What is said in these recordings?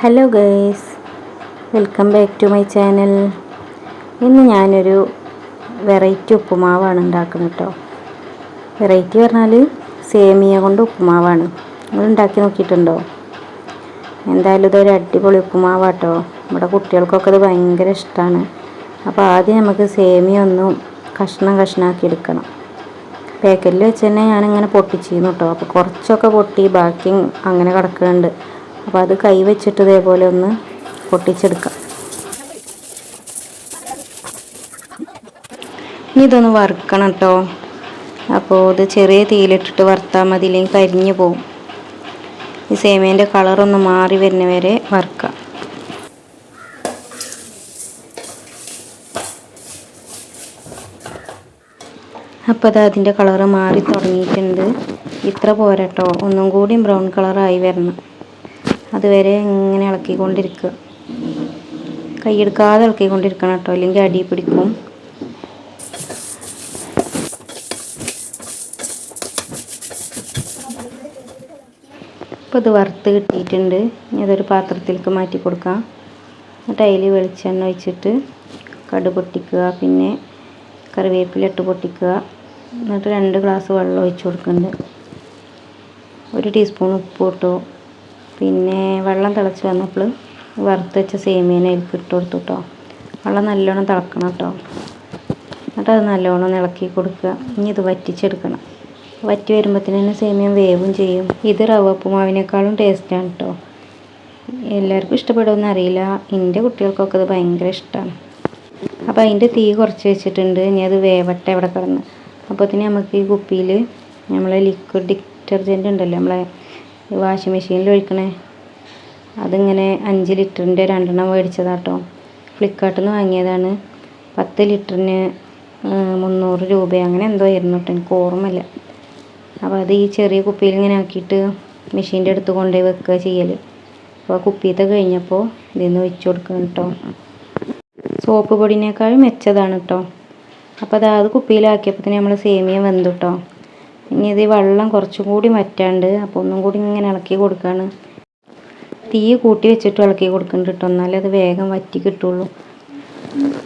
Hello guys welcome back to my channel ഇന്ന് ഞാനൊരു variety ഉപ്പുമാവാണ് ഉണ്ടാക്കുന്നത് കേട്ടോ വെറൈറ്റി പറഞ്ഞാൽ സേമിയ കൊണ്ട് ഉപ്പുമാവാണ്. നിങ്ങൾ ഉണ്ടാക്കി നോക്കിയിട്ടുണ്ടോ? എന്തായാലും ഇതൊരു അടിപൊളി ഉപ്പുമാവാട്ടോ നമ്മുടെ കുട്ടികൾക്കൊക്കെ ഇത് ഭയങ്കര ഇഷ്ടമാണ് അപ്പോൾ ആദ്യം നമുക്ക് സേമിയ ഒന്നും കഷ്ണം കഷ്ണമാക്കി എടുക്കണം. പാക്കറ്റിൽ വെച്ച് തന്നെ ഞാനിങ്ങനെ പൊട്ടിച്ചിരുന്നു കേട്ടോ അപ്പോൾ കുറച്ചൊക്കെ പൊട്ടി ബാക്കി അങ്ങനെ കിടക്കുന്നുണ്ട്. അപ്പോൾ അത് കൈ വെച്ചിട്ട് ഇതേപോലെ ഒന്ന് പൊട്ടിച്ചെടുക്കാം. ഇനി ഇതൊന്ന് വറുക്കണം കേട്ടോ അപ്പോൾ ഇത് ചെറിയ തീയിലിട്ടിട്ട് വറുത്താൽ മതി ഇല്ലെങ്കിൽ കരിഞ്ഞു പോവും. ഈ സേമേന്റെ കളറൊന്ന് മാറി വരുന്ന വരെ വറുക്കാം. അപ്പോൾ അത് അതിന്റെ കളറ് മാറി തുടങ്ങിയിട്ടുണ്ട്. ഇത്ര പോരട്ടോ ഒന്നും കൂടി ബ്രൗൺ കളറായി വരണം. അതുവരെ ഇങ്ങനെ ഇളക്കിക്കൊണ്ടിരിക്കുക. കൈയെടുക്കാതെ ഇളക്കിക്കൊണ്ടിരിക്കണം കേട്ടോ. അല്ലെങ്കിൽ അടി പിടിക്കും. അപ്പോൾ ഇത് വറുത്ത് കിട്ടിയിട്ടുണ്ട്. ഇനി അതൊരു പാത്രത്തിലേക്ക് മാറ്റി കൊടുക്കാം. എന്നിട്ട് അതിൽ വെളിച്ചെണ്ണ ഒഴിച്ചിട്ട് കടു പൊട്ടിക്കുക. പിന്നെ കറിവേപ്പില ഇട്ട് പൊട്ടിക്കുക. എന്നിട്ട് രണ്ട് ഗ്ലാസ് വെള്ളം ഒഴിച്ച് കൊടുക്കുന്നുണ്ട്. ഒരു ടീസ്പൂൺ ഉപ്പ് ഇട്ടു. പിന്നെ വെള്ളം തിളച്ച് വന്നപ്പോൾ വറുത്ത് വെച്ച സേമിയനെ അതിലേക്ക് ഇട്ട് കൊടുത്തു കേട്ടോ വെള്ളം നല്ലോണം തിളക്കണം കേട്ടോ എന്നിട്ട് അത് നല്ലോണം ഇളക്കി കൊടുക്കുക. ഇനി ഇത് വറ്റിച്ചെടുക്കണം. വറ്റി വരുമ്പോഴത്തേന് സേമിയം വേവും ചെയ്യും. ഇത് റവ ഉപ്പുമാവിനേക്കാളും ടേസ്റ്റാണ് കേട്ടോ എല്ലാവർക്കും ഇഷ്ടപ്പെടുമെന്ന് അറിയില്ല. എന്റെ കുട്ടികൾക്കൊക്കെ ഇത് ഭയങ്കര ഇഷ്ടമാണ് അപ്പോൾ അതിന്റെ തീ കുറച്ച് വെച്ചിട്ടുണ്ട്. ഇനി അത് വേവട്ടെ അവിടെ കിടന്ന്. അപ്പോഴത്തേന് നമുക്ക് ഈ കുപ്പിയിൽ നമ്മളെ ലിക്വിഡ് ഡിറ്റർജന്റ് ഉണ്ടല്ലോ നമ്മളെ വാഷിംഗ് മെഷീനിൽ ഒഴിക്കണേ. അതിങ്ങനെ അഞ്ച് ലിറ്ററിന്റെ രണ്ടെണ്ണം മേടിച്ചതാട്ടോ. ഫ്ലിപ്കാർട്ടിൽ നിന്ന് വാങ്ങിയതാണ്. പത്ത് ലിറ്ററിന് മുന്നൂറ് രൂപ അങ്ങനെ എന്തോ ആയിരുന്നു കേട്ടോ എനിക്ക് ഓർമ്മയില്ല. അപ്പോൾ അത് ഈ ചെറിയ കുപ്പിയിൽ ഇങ്ങനെ ആക്കിയിട്ട് മെഷീന്റെ അടുത്ത് കൊണ്ടുപോയി വെക്കുക ചെയ്യൽ അപ്പോൾ കുപ്പിയത്തെ കഴിഞ്ഞപ്പോൾ ഇതിന്ന് ഒഴിച്ച് കൊടുക്കണം കേട്ടോ സോപ്പ് പൊടിനേക്കാളും മെച്ചതാണ് കേട്ടോ അപ്പോൾ അത് അത് കുപ്പിയിലാക്കിയപ്പോൾ തന്നെ നമ്മൾ സേമിയ വെന്തു കേട്ടോ ഇനി ഇത് വെള്ളം കുറച്ചും കൂടി മറ്റാണ്ട് അപ്പോൾ ഒന്നും കൂടി ഇങ്ങനെ ഇളക്കി കൊടുക്കുകയാണ് തീ കൂട്ടി വെച്ചിട്ട് ഇളക്കി കൊടുക്കുന്നുണ്ട് കേട്ടോ എന്നാലേ അത് വേഗം വറ്റി കിട്ടുള്ളൂ.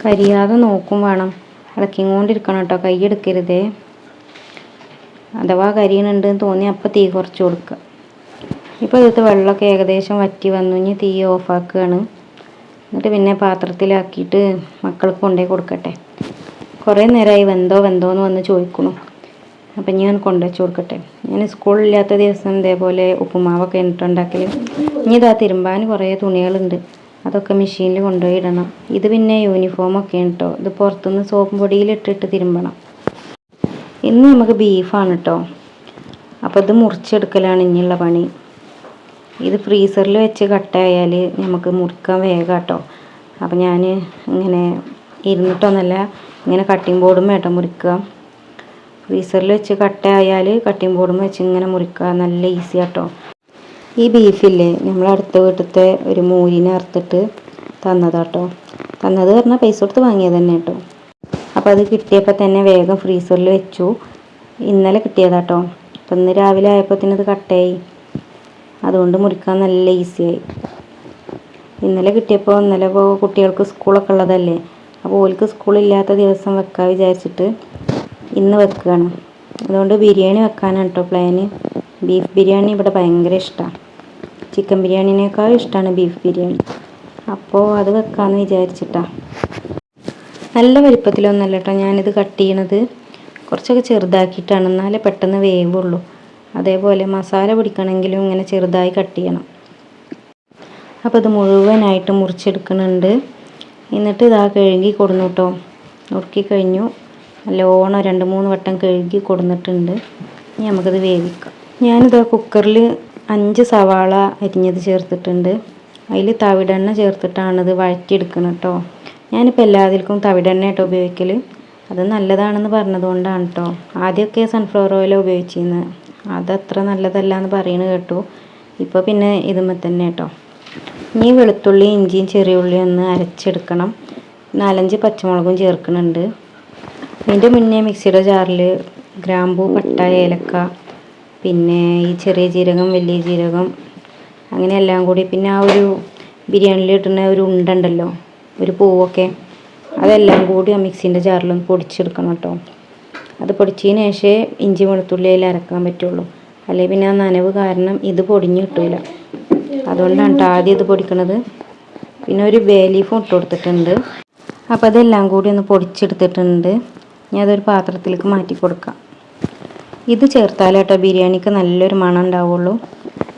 കരിയാതെ നോക്കും വേണം. ഇളക്കിക്കൊണ്ടിരിക്കണം കേട്ടോ കൈ എടുക്കരുതേ. അഥവാ കരിയണുണ്ട് എന്ന് തോന്നി അപ്പോൾ തീ കുറച്ച് കൊടുക്കുക ഇപ്പോൾ ഇതിലത്തെ വെള്ളമൊക്കെ ഏകദേശം വറ്റി വന്നു. ഇനി തീ ഓഫാക്കുകയാണ് എന്നിട്ട് പിന്നെ പാത്രത്തിലാക്കിയിട്ട് മക്കൾക്ക് കൊണ്ടുപോയി കൊടുക്കട്ടെ. കുറേ നേരമായി വെന്തോ വെന്തോ എന്ന് വന്ന് ചോദിക്കണു. അപ്പം ഞാൻ കൊണ്ടുവച്ച് കൊടുക്കട്ടെ. ഞാൻ സ്കൂളില്ലാത്ത ദിവസം ഇതേപോലെ ഉപ്പുമാവൊക്കെ ഇട്ടുണ്ടാക്കൽ ഇനി ഇതാ തിരുമ്പാൻ കുറേ തുണികളുണ്ട്. അതൊക്കെ മെഷീനിൽ കൊണ്ടുപോയി ഇടണം. ഇത് പിന്നെ യൂണിഫോമൊക്കെ കേട്ടോ ഇത് പുറത്തുനിന്ന് സോപ്പ് പൊടിയിലിട്ടിട്ട് തിരുമ്പണം. ഇന്ന് നമുക്ക് ബീഫാണ് കേട്ടോ അപ്പോൾ ഇത് മുറിച്ചെടുക്കലാണ് ഇനിയുള്ള പണി. ഇത് ഫ്രീസറിൽ വെച്ച് കട്ടായാൽ നമുക്ക് മുറിക്കാൻ വേഗം കേട്ടോ അപ്പോൾ ഞാൻ ഇങ്ങനെ ഇരുന്നിട്ടൊന്നല്ല ഇങ്ങനെ കട്ടിംഗ് ബോർഡും വേട്ടം മുറിക്കുക. ഫ്രീസറിൽ വെച്ച് കട്ടയായാൽ കട്ടിംഗ് ബോർഡും വെച്ച് ഇങ്ങനെ മുറിക്കുക നല്ല ഈസി ആട്ടോ. ഈ ബീഫില്ലേ നമ്മൾ അടുത്ത വീട്ടിലത്തെ ഒരു മൂരിനെ അറുത്തിട്ട് തന്നതാട്ടോ. തന്നത് പറഞ്ഞാൽ പൈസ കൊടുത്ത് വാങ്ങിയത് തന്നെ കേട്ടോ. അപ്പോൾ അത് കിട്ടിയപ്പോൾ തന്നെ വേഗം ഫ്രീസറിൽ വെച്ചു. ഇന്നലെ കിട്ടിയതാട്ടോ. അപ്പം ഇന്ന് രാവിലെ ആയപ്പോൾ അത് കട്ടയായി അതുകൊണ്ട് മുറിക്കാൻ നല്ല ഈസിയായി ഇന്നലെ കിട്ടിയപ്പോൾ ഇന്നലെ കുട്ടികൾക്ക് സ്കൂളൊക്കെ ഉള്ളതല്ലേ? അപ്പോൾ ഓൾക്ക് സ്കൂളില്ലാത്ത ദിവസം വെക്കാൻ വിചാരിച്ചിട്ട് ഇന്ന് വെക്കുകയാണ് അതുകൊണ്ട് ബിരിയാണി വെക്കാനാണ് കേട്ടോ പ്ലാന് ബീഫ് ബിരിയാണി ഇവിടെ ഭയങ്കര ഇഷ്ടമാണ് ചിക്കൻ ബിരിയാണിനേക്കാളും ഇഷ്ടമാണ് ബീഫ് ബിരിയാണി. അപ്പോൾ അത് വെക്കാമെന്ന് വിചാരിച്ചിട്ടാണ് നല്ല വലിപ്പത്തിലൊന്നല്ല കേട്ടോ ഞാനിത് കട്ട് ചെയ്യണത്. കുറച്ചൊക്കെ ചെറുതാക്കിയിട്ടാണ്. എന്നാലേ പെട്ടെന്ന് വേവുള്ളൂ. അതേപോലെ മസാല പിടിക്കണമെങ്കിലും ഇങ്ങനെ ചെറുതായി കട്ട് ചെയ്യണം. അപ്പോൾ ഇത് മുഴുവനായിട്ട് മുറിച്ചെടുക്കുന്നുണ്ട് എന്നിട്ട് ഇതാ കഴുകി കൊടുന്നു കേട്ടോ നുറുക്കി കഴിഞ്ഞു. നല്ലോണം രണ്ട് മൂന്ന് വട്ടം കഴുകി കൊടുന്നിട്ടുണ്ട്. ഇനി നമുക്കത് വേവിക്കാം. ഞാനിത് കുക്കറിൽ അഞ്ച് സവാള അരിഞ്ഞത് ചേർത്തിട്ടുണ്ട്. അതിൽ തവിടെണ്ണ ചേർത്തിട്ടാണിത് വഴറ്റിയെടുക്കുന്നത് കേട്ടോ. ഞാനിപ്പോൾ എല്ലാത്തിൽക്കും തവിടെണ്ണ കേട്ടോ ഉപയോഗിക്കൽ അത് നല്ലതാണെന്ന് പറഞ്ഞതുകൊണ്ടാണ് കേട്ടോ. ആദ്യമൊക്കെ സൺഫ്ലവർ ഓയിൽ ഉപയോഗിച്ചിരുന്നത് അതത്ര നല്ലതല്ല എന്ന് പറയണ കേട്ടു. ഇപ്പോൾ പിന്നെ ഇതുമ്മ തന്നെ കേട്ടോ. ഇനി വെളുത്തുള്ളി ഇഞ്ചിയും ചെറിയ ഉള്ളിയും ഒന്ന് അരച്ചെടുക്കണം. നാലഞ്ച് പച്ചമുളകും ചേർക്കുന്നുണ്ട്. അതിന്റെ മുന്നേ മിക്സിയുടെ ജാറിൽ ഗ്രാമ്പൂ പട്ട ഏലക്ക പിന്നെ ഈ ചെറിയ ജീരകം വലിയ ജീരകം അങ്ങനെ എല്ലാം കൂടി. പിന്നെ ആ ഒരു ബിരിയാണിയിൽ ഇടുന്ന ഒരു ഉണ്ട ഉണ്ടല്ലോ ഒരു പൂവൊക്കെ അതെല്ലാം കൂടി ആ മിക്സിന്റെ ജാറിലൊന്ന് പൊടിച്ചെടുക്കണം കേട്ടോ. അത് പൊടിച്ചതിന് ശേഷമേ ഇഞ്ചി വെളുത്തുള്ളി അതിൽ അരക്കാൻ പറ്റുള്ളൂ. അല്ലെങ്കിൽ പിന്നെ ആ നനവ് കാരണം ഇത് പൊടിഞ്ഞ് കിട്ടൂല. അതുകൊണ്ടാണ് ആദ്യം ഇത് പൊടിക്കണത്. പിന്നെ ഒരു ബേ ലീഫും ഇട്ട് കൊടുത്തിട്ടുണ്ട്. അപ്പോൾ അതെല്ലാം കൂടി ഒന്ന് പൊടിച്ചെടുത്തിട്ടുണ്ട്. ഇനി അതൊരു പാത്രത്തിലേക്ക് മാറ്റി കൊടുക്കാം. ഇത് ചേർത്താലേ കേട്ടോ ബിരിയാണിക്ക് നല്ലൊരു മണം ഉണ്ടാവുള്ളൂ.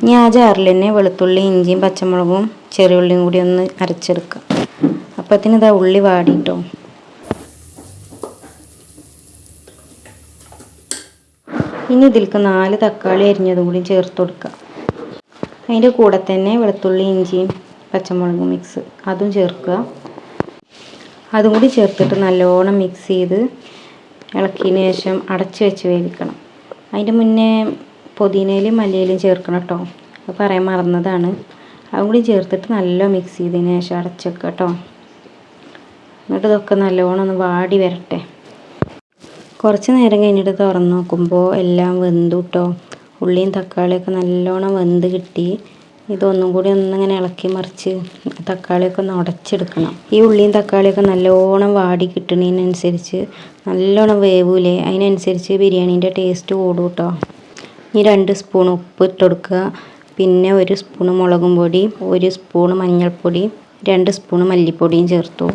ഇനി ആ ജാറിൽ തന്നെ വെളുത്തുള്ളി ഇഞ്ചിയും പച്ചമുളകും ചെറിയുള്ളിയും കൂടി ഒന്ന് അരച്ചെടുക്കാം. അപ്പത്തിന് ഇതാ ഉള്ളി വാടിട്ടോ. ഇനി ഇതിലേക്ക് നാല് തക്കാളി അരിഞ്ഞതും കൂടി ചേർത്ത് കൊടുക്കാം. അതിന്റെ കൂടെ തന്നെ വെളുത്തുള്ളി ഇഞ്ചിയും പച്ചമുളകും മിക്സ് അതും ചേർക്കുക. അതും കൂടി ചേർത്തിട്ട് നല്ലോണം മിക്സ് ചെയ്ത് ഇളക്കിയതിന് ശേഷം അടച്ച് വെച്ച് വേവിക്കണം. അതിന്റെ മുന്നേ പുതിനയിലും മല്ലിയിലും ചേർക്കണം കേട്ടോ. അത് പറയാൻ മറന്നതാണ്. അതും കൂടി ചേർത്തിട്ട് നല്ല മിക്സ് ചെയ്തതിന് ശേഷം അടച്ച് വെക്കുക കേട്ടോ. എന്നിട്ട് ഇതൊക്കെ നല്ലോണം ഒന്ന് വാടി വരട്ടെ. കുറച്ച് നേരം കഴിഞ്ഞിട്ട് തുറന്ന് നോക്കുമ്പോൾ എല്ലാം വെന്തു കേട്ടോ. ഉള്ളിയും തക്കാളിയൊക്കെ നല്ലോണം വെന്ത് കിട്ടി. ഇതൊന്നും കൂടി ഒന്നിങ്ങനെ ഇളക്കി മറിച്ച് തക്കാളിയൊക്കെ ഒന്ന് ഉടച്ചെടുക്കണം. ഈ ഉള്ളിയും തക്കാളിയൊക്കെ നല്ലോണം വാടി കിട്ടുന്നതിനനുസരിച്ച് നല്ലോണം വേവൂലേ? അതിനനുസരിച്ച് ബിരിയാണീന്റെ ടേസ്റ്റ് കൂടും കേട്ടോ ഇനി രണ്ട് സ്പൂൺ ഉപ്പ് ഇട്ട് കൊടുക്കുക പിന്നെ ഒരു സ്പൂൺ മുളകും പൊടി ഒരു സ്പൂൺ മഞ്ഞൾപ്പൊടി രണ്ട് സ്പൂൺ മല്ലിപ്പൊടിയും ചേർത്തു.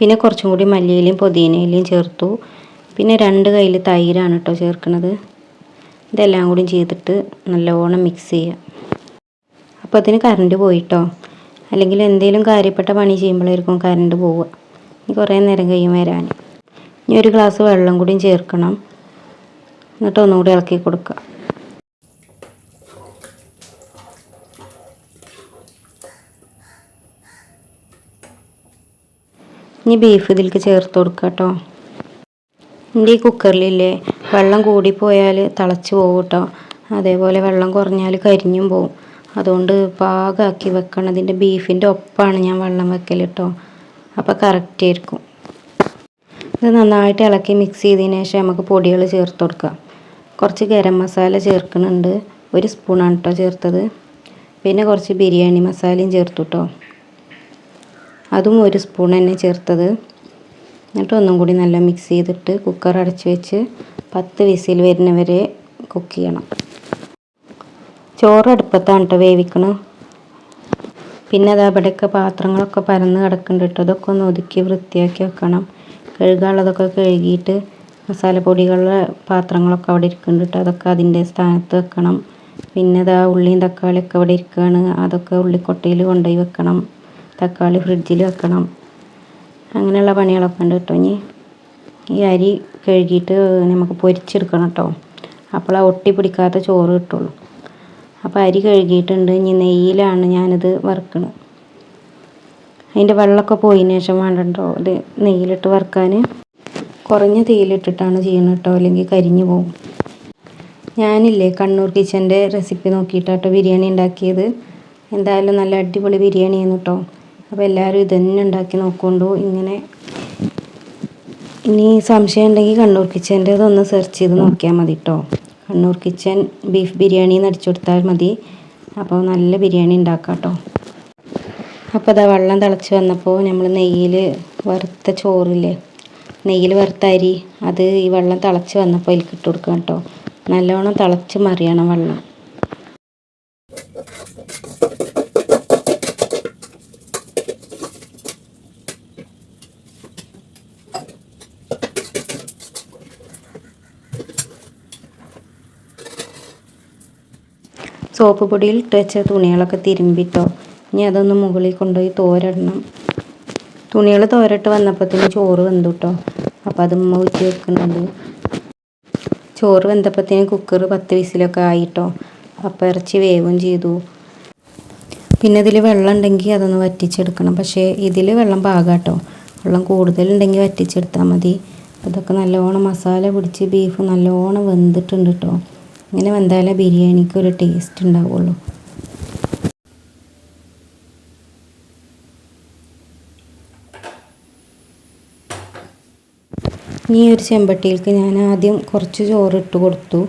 പിന്നെ കുറച്ചും കൂടി മല്ലിയിലയും പുതിനയിലയും ചേർത്തു. പിന്നെ രണ്ട് കയ്യിൽ തൈരാണ് കേട്ടോ ചേർക്കുന്നത് ഇതെല്ലാം കൂടി ചെയ്തിട്ട് നല്ലോണം മിക്സ് ചെയ്യുക അപ്പോൾ അതിന് കറണ്ട് പോയിട്ടോ അല്ലെങ്കിൽ എന്തെങ്കിലും കാര്യപ്പെട്ട പണി ചെയ്യുമ്പോഴായിരിക്കും കറണ്ട് പോവുക. ഇനി കുറേ നേരം കഴിയും വരാൻ. ഇനി ഒരു ഗ്ലാസ് വെള്ളം കൂടിയും ചേർക്കണം. എന്നിട്ട് ഒന്നുകൂടി ഇളക്കി കൊടുക്കുക. ഇനി ബീഫ് ഇതിലേക്ക് ചേർത്ത് കൊടുക്കുക കേട്ടോ. എന്റെ ഈ കുക്കറിലില്ലേ വെള്ളം കൂടിപ്പോയാൽ തിളച്ച് പോകും കേട്ടോ. അതേപോലെ വെള്ളം കുറഞ്ഞാൽ കരിഞ്ഞും പോവും. അതുകൊണ്ട് പാകമാക്കി വെക്കണം. ഇതിന്റെ ബീഫിന്റെ ഒപ്പമാണ് ഞാൻ വെള്ളം വെക്കൽ കേട്ടോ അപ്പോൾ കറക്റ്റ് ആയിരിക്കും. ഇത് നന്നായിട്ട് ഇളക്കി മിക്സ് ചെയ്തതിന് ശേഷം നമുക്ക് പൊടികൾ ചേർത്ത് കൊടുക്കാം. കുറച്ച് ഗരം മസാല ചേർക്കുന്നുണ്ട്. ഒരു സ്പൂണാണ് കേട്ടോ ചേർത്തത്. പിന്നെ കുറച്ച് ബിരിയാണി മസാലയും ചേർത്തു കേട്ടോ അതും ഒരു സ്പൂൺ തന്നെ ചേർത്തത്. എന്നിട്ട് ഒന്നും കൂടി നല്ല മിക്സ് ചെയ്തിട്ട് കുക്കർ അടച്ച് വെച്ച് പത്ത് വിസിൽ വരുന്നവരെ കുക്ക് ചെയ്യണം. ചോറ് അടുപ്പത്താണ് കേട്ടോ വേവിക്കണം. പിന്നെ അത് അവിടെയൊക്കെ പാത്രങ്ങളൊക്കെ പരന്ന് കിടക്കുന്നുണ്ട് കേട്ടോ അതൊക്കെ ഒന്ന് ഒതുക്കി വൃത്തിയാക്കി വെക്കണം. കഴുകാനുള്ളതൊക്കെ കഴുകിയിട്ട് മസാലപ്പൊടികളുടെ പാത്രങ്ങളൊക്കെ അവിടെ ഇരിക്കുന്നുണ്ട് കേട്ടോ അതൊക്കെ അതിന്റെ സ്ഥാനത്ത് വെക്കണം. പിന്നെ ഇതാ ഉള്ളിയും തക്കാളിയൊക്കെ അവിടെ ഇരിക്കുകയാണ് അതൊക്കെ ഉള്ളിക്കൊട്ടയിൽ കൊണ്ടുപോയി വെക്കണം. തക്കാളി ഫ്രിഡ്ജിൽ വെക്കണം. അങ്ങനെയുള്ള പണികളൊക്കെ ഉണ്ട് കേട്ടോ ഇനി. ഈ അരി കഴുകിയിട്ട് നമുക്ക് പൊരിച്ചെടുക്കണം കേട്ടോ അപ്പോൾ ആ ഒട്ടി പിടിക്കാത്ത ചോറ് കിട്ടുള്ളൂ. അപ്പോൾ അരി കഴുകിയിട്ടുണ്ട്. ഇനി നെയ്യിലാണ് ഞാനിത് വറുക്കുന്നത് അതിന്റെ വെള്ളമൊക്കെ പോയതിന് ശേഷം വേണ്ടോ ഇത് നെയ്യിലിട്ട് വറുക്കാൻ. കുറഞ്ഞ തീയിലിട്ടിട്ടാണ് ചെയ്യുന്നത് കേട്ടോ അല്ലെങ്കിൽ കരിഞ്ഞു പോകും ഞാനില്ലേ കണ്ണൂർ കിച്ചന്റെ റെസിപ്പി നോക്കിയിട്ടാട്ടോ ബിരിയാണി ഉണ്ടാക്കിയത്. എന്തായാലും നല്ല അടിപൊളി ബിരിയാണിയാണ് കേട്ടോ. അപ്പോൾ എല്ലാവരും ഇതന്നെ ഉണ്ടാക്കി നോക്കൊണ്ടു ഇങ്ങനെ ഇനി സംശയം ഉണ്ടെങ്കിൽ കണ്ണൂർ കിച്ചന്റെ ഇതൊന്ന് സെർച്ച് ചെയ്ത് നോക്കിയാൽ മതി കേട്ടോ. കണ്ണൂർ കിച്ചൻ ബീഫ് ബിരിയാണി എന്ന് അടിച്ചു കൊടുത്താൽ മതി. അപ്പോൾ നല്ല ബിരിയാണി ഉണ്ടാക്കാം കേട്ടോ. അപ്പോൾ അതാ വെള്ളം തിളച്ച് വന്നപ്പോൾ നമ്മൾ നെയ്യിൽ വറുത്ത ചോറില്ലേ നെയ്യിൽ വറുത്ത അരി അത് ഈ വെള്ളം തിളച്ച് വന്നപ്പോൾ അതിലേക്ക് ഇട്ട് കൊടുക്കാം കേട്ടോ. നല്ലോണം തിളച്ച് മറിയണം വെള്ളം. സോപ്പ് പൊടിയിൽ ഇട്ട് വെച്ച തുണികളൊക്കെ തിരുമ്പിട്ടോ. ഇനി അതൊന്ന് മുകളിൽ കൊണ്ടുപോയി തോരടണം. തുണികൾ തോരട്ട് വന്നപ്പോഴത്തേന് ചോറ് വെന്തു കേട്ടോ അപ്പോൾ അത് ഉമ്മ ഊറ്റി വെക്കുന്നുണ്ട്. ചോറ് വെന്തപ്പോഴത്തേന് കുക്കർ പത്ത് വിസിലൊക്കെ ആയിട്ടോ. അപ്പോൾ ഇറച്ചി വേവും ചെയ്തു. പിന്നെ ഇതിൽ വെള്ളം ഉണ്ടെങ്കിൽ അതൊന്ന് വറ്റിച്ചെടുക്കണം. പക്ഷേ ഇതിൽ വെള്ളം പാകാട്ടോ. വെള്ളം കൂടുതലുണ്ടെങ്കിൽ വറ്റിച്ചെടുത്താൽ മതി. അതൊക്കെ നല്ലോണം മസാല പിടിച്ച് ബീഫ് നല്ലോണം വെന്തിട്ടുണ്ട് കേട്ടോ ഇങ്ങനെ വന്നാലേ ബിരിയാണിക്ക് ഒരു ടേസ്റ്റ് ഉണ്ടാവുള്ളൂ. ഇനി ഒരു ചെമ്പട്ടിയിലേക്ക് ഞാൻ ആദ്യം കുറച്ച് ചോറ് ഇട്ട് കൊടുത്തു.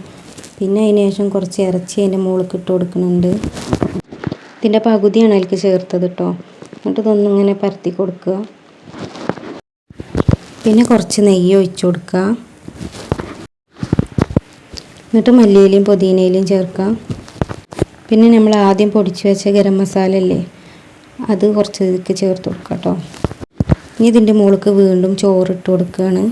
പിന്നെ അതിന് ശേഷം കുറച്ച് ഇറച്ചി അതിന്റെ മുകളിലേക്ക് ഇട്ട് കൊടുക്കുന്നുണ്ട്. ഇതിന്റെ പകുതിയാണ് അതിലേക്ക് ചേർത്തത് കേട്ടോ എന്നിട്ട് ഇതൊന്നും ഇങ്ങനെ പരത്തി കൊടുക്കുക. പിന്നെ കുറച്ച് നെയ്യ് ഒഴിച്ചു കൊടുക്കുക. എന്നിട്ട് മല്ലിയിലയും പുതിനയിലയും ചേർക്കാം. പിന്നെ നമ്മൾ ആദ്യം പൊടിച്ച് വെച്ച ഗരം മസാല അല്ലേ അത് കുറച്ച് ഇതിലേക്ക് ചേർത്ത് കൊടുക്കാം കേട്ടോ. ഇനി ഇതിന്റെ മുകൾക്ക് വീണ്ടും ചോറിട്ട് കൊടുക്കുകയാണ്.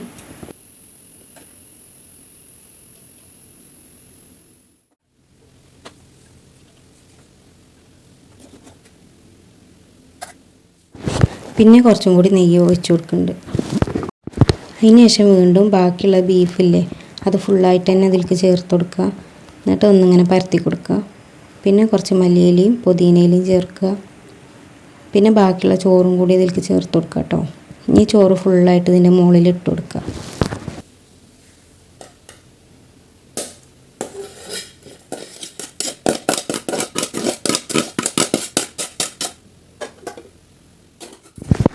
പിന്നെ കുറച്ചും കൂടി നെയ്യ് ഒഴിച്ച് കൊടുക്കുന്നുണ്ട്. അതിന് ശേഷം വീണ്ടും ബാക്കിയുള്ള ബീഫില്ലേ അത് ഫുള്ളായിട്ട് തന്നെ അതിലേക്ക് ചേർത്ത് കൊടുക്കുക എന്നിട്ട് ഒന്നിങ്ങനെ പരത്തി കൊടുക്കുക പിന്നെ കുറച്ച് മല്ലിയിലയും പുതിനയിലയും ചേർക്കുക പിന്നെ ബാക്കിയുള്ള ചോറും കൂടി ഇതിലേക്ക് ചേർത്ത് കൊടുക്കുക കേട്ടോ ഇനി ചോറ് ഫുള്ളായിട്ട് ഇതിന്റെ മുകളിൽ ഇട്ട് കൊടുക്കുക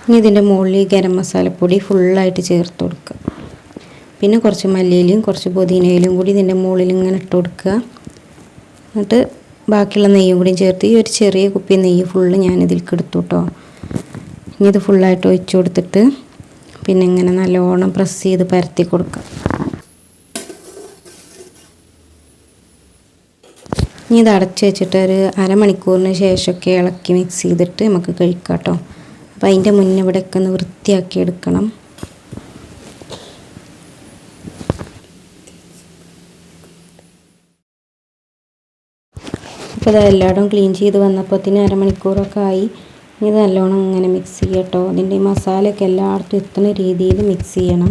ഇനി ഇതിന്റെ മുകളിൽ ഗരം മസാലപ്പൊടി ഫുള്ളായിട്ട് ചേർത്ത് കൊടുക്കുക പിന്നെ കുറച്ച് മല്ലിയിലും കുറച്ച് പുതിനയിലും കൂടി ഇതിന്റെ മുകളിൽ ഇങ്ങനെ ഇട്ട് കൊടുക്കുക. എന്നിട്ട് ബാക്കിയുള്ള നെയ്യും കൂടി ചേർത്ത് ഈ ഒരു ചെറിയ കുപ്പി നെയ്യ് ഫുള്ള് ഞാൻ ഇതിലേക്ക് എടുത്തു കേട്ടോ ഇനി ഇത് ഫുള്ളായിട്ട് ഒഴിച്ചു കൊടുത്തിട്ട് പിന്നെ ഇങ്ങനെ നല്ലോണം പ്രസ് ചെയ്ത് പരത്തി കൊടുക്കുക. ഇനി ഇത് അടച്ച് വെച്ചിട്ട് ഒരു അരമണിക്കൂറിന് ശേഷമൊക്കെ ഇളക്കി മിക്സ് ചെയ്തിട്ട് നമുക്ക് കഴിക്കാം കേട്ടോ അപ്പോൾ അതിന്റെ മുന്നേ ഇവിടെയൊക്കെ ഒന്ന് വൃത്തിയാക്കി എടുക്കണം. അപ്പോൾ ഇത് എല്ലായിടും ക്ലീൻ ചെയ്ത് വന്നപ്പോഴത്തേന് അരമണിക്കൂറൊക്കെ ആയി. ഇനി ഇത് നല്ലോണം ഇങ്ങനെ മിക്സ് ചെയ്യട്ടോ. അതിന്റെ ഈ മസാലയൊക്കെ എല്ലായിടത്തും എത്തുന്ന രീതിയിൽ മിക്സ് ചെയ്യണം.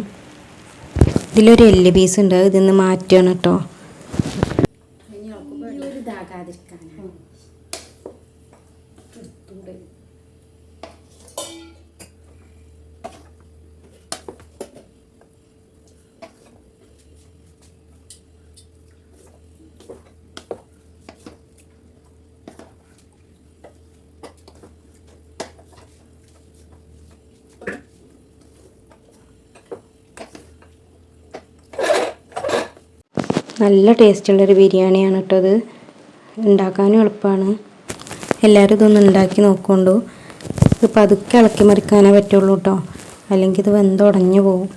ഇതിലൊരു എല്ല് പീസ് ഉണ്ട്. ഇതിന്ന് മാറ്റുകയാണ് കേട്ടോ നല്ല ടേസ്റ്റുള്ളൊരു ബിരിയാണിയാണ് കേട്ടോ ഇത് ഉണ്ടാക്കാനും എളുപ്പമാണ് എല്ലാവരും ഇതൊന്ന് ഉണ്ടാക്കി നോക്കൊണ്ടു ഇത് പതുക്കെ ഇളക്കി മറിക്കാനേ പറ്റുള്ളൂ കേട്ടോ. അല്ലെങ്കിൽ ഇത് വെന്തുടഞ്ഞു പോകും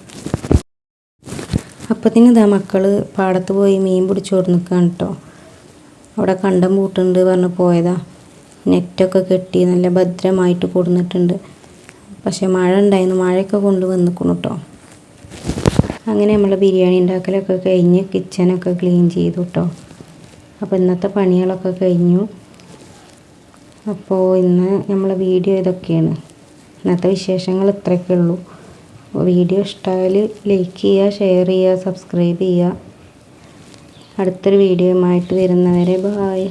അപ്പത്തിന് ഇതാ മക്കൾ പാടത്ത് പോയി മീൻ പിടിച്ചു നിൽക്കുകയാണ് കേട്ടോ. അവിടെ കണ്ടം പൂട്ടുണ്ട് പറഞ്ഞ് പോയതാ. നെറ്റൊക്കെ കെട്ടി നല്ല ഭദ്രമായിട്ട് കൊടുന്നിട്ടുണ്ട്. പക്ഷെ മഴ ഉണ്ടായിരുന്നു. മഴയൊക്കെ കൊണ്ട് വന്നിക്കണം കേട്ടോ. അങ്ങനെ നമ്മൾ ബിരിയാണി ഉണ്ടാക്കലൊക്കെ കഴിഞ്ഞ് കിച്ചനൊക്കെ ക്ലീൻ ചെയ്തു കേട്ടോ അപ്പോൾ ഇന്നത്തെ പണികളൊക്കെ കഴിഞ്ഞു. അപ്പോൾ ഇന്ന് നമ്മൾ വീഡിയോ ഇതൊക്കെയാണ്. ഇന്നത്തെ വിശേഷങ്ങൾ ഇത്രയൊക്കെ ഉള്ളൂ. വീഡിയോ ഇഷ്ടമായാൽ ലൈക്ക് ചെയ്യുക ഷെയർ ചെയ്യുക സബ്സ്ക്രൈബ് ചെയ്യുക. അടുത്തൊരു വീഡിയോയുമായിട്ട് വരുന്നവരെ ബായ്